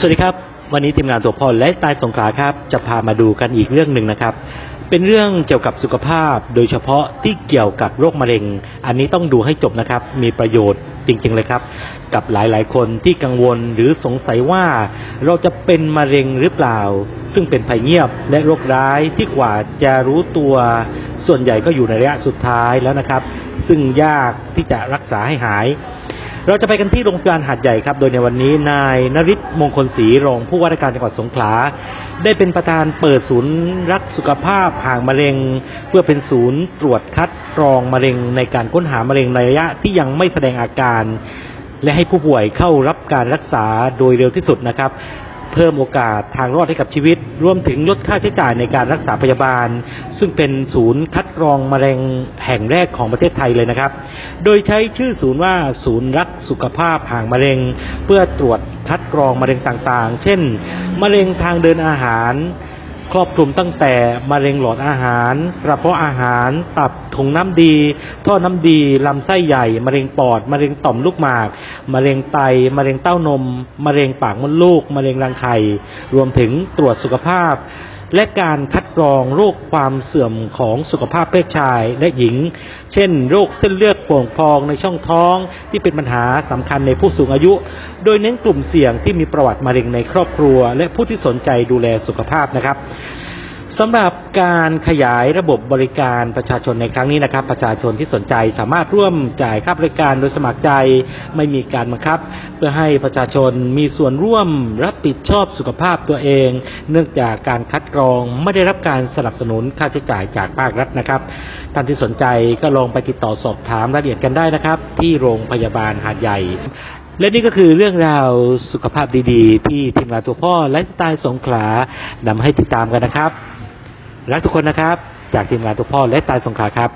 สวัสดีครับ วันนี้ทีมงานตัวพ่อและสไตล์สงขลาครับ จะพามาดูกันอีกเรื่องหนึ่งนะครับ เป็นเรื่องเกี่ยวกับสุขภาพ โดยเฉพาะที่เกี่ยวกับโรคมะเร็ง อันนี้ต้องดูให้จบนะครับ มีประโยชน์จริง ๆ เลยครับ กับหลายๆ คนที่กังวลหรือสงสัยว่า เราจะเป็นมะเร็งหรือเปล่า ซึ่งเป็นภัยเงียบและโรคร้ายที่กว่าจะรู้ตัว ส่วนใหญ่ก็อยู่ในระยะสุดท้ายแล้วนะครับ ซึ่งยากที่จะรักษาให้หาย เราจะไปกันที่โรงพยาบาลหาดใหญ่ครับ โดยในวันนี้นายนริศมงคลศรีรองผู้ว่าราชการจังหวัดสงขลา ได้เป็นประธานเปิดศูนย์รักสุขภาพห่างมะเร็ง เพื่อเป็นศูนย์ตรวจคัดกรองมะเร็งในการค้นหามะเร็งในระยะที่ยังไม่แสดงอาการ และให้ผู้ป่วยเข้ารับการรักษาโดยเร็วที่สุดนะครับ เพิ่มโอกาสทางรอดให้กับชีวิต รวมถึงลดค่าใช้จ่ายในการรักษาพยาบาล ซึ่งเป็นศูนย์คัดกรองมะเร็งแห่งแรกของประเทศไทยเลยนะครับ โดยใช้ชื่อศูนย์ว่าศูนย์รักสุขภาพห่างมะเร็ง เพื่อตรวจคัดกรองมะเร็งต่างๆ เช่น มะเร็งทางเดินอาหาร ครอบคลุมตั้งแต่มะเร็งหลอดอาหาร กระเพาะอาหาร ตับถุงน้ำดี ท่อน้ำดีลำไส้ใหญ่ มะเร็งปอด มะเร็งต่อมลูกหมาก มะเร็งไต มะเร็งเต้านม มะเร็งปากมดลูก มะเร็งรังไข่ รวมถึงตรวจสุขภาพ และการคัดกรองโรคความเสื่อมของสุขภาพเพศชายและหญิง เช่น โรคเส้นเลือดโป่งพองในช่องท้องที่เป็นปัญหาสำคัญในผู้สูงอายุ โดยเน้นกลุ่มเสี่ยงที่มีประวัติมะเร็งในครอบครัว และผู้ที่สนใจดูแลสุขภาพนะครับ สำหรับการขยายระบบบริการประชาชนในครั้งนี้นะครับ ประชาชนที่สนใจสามารถร่วมจ่ายค่าบริการโดยสมัครใจไม่มีการบังคับ เพื่อให้ประชาชนมีส่วนร่วมรับผิดชอบสุขภาพตัวเอง เนื่องจากการคัดกรองไม่ได้รับการสนับสนุนค่าใช้จ่ายจากภาครัฐนะครับท่านที่สนใจก็ลองไปติดต่อสอบถามรายละเอียดกันได้นะครับ ที่โรงพยาบาลหาดใหญ่และนี่ก็คือเรื่องราวสุขภาพดีๆ ที่ทีมงานตัวพ่อและสไตล์สงขลานำให้ติดตามกันนะครับ รักทุกคนนะครับ จากทีมงานทุกพ่อและตายสงขาครับ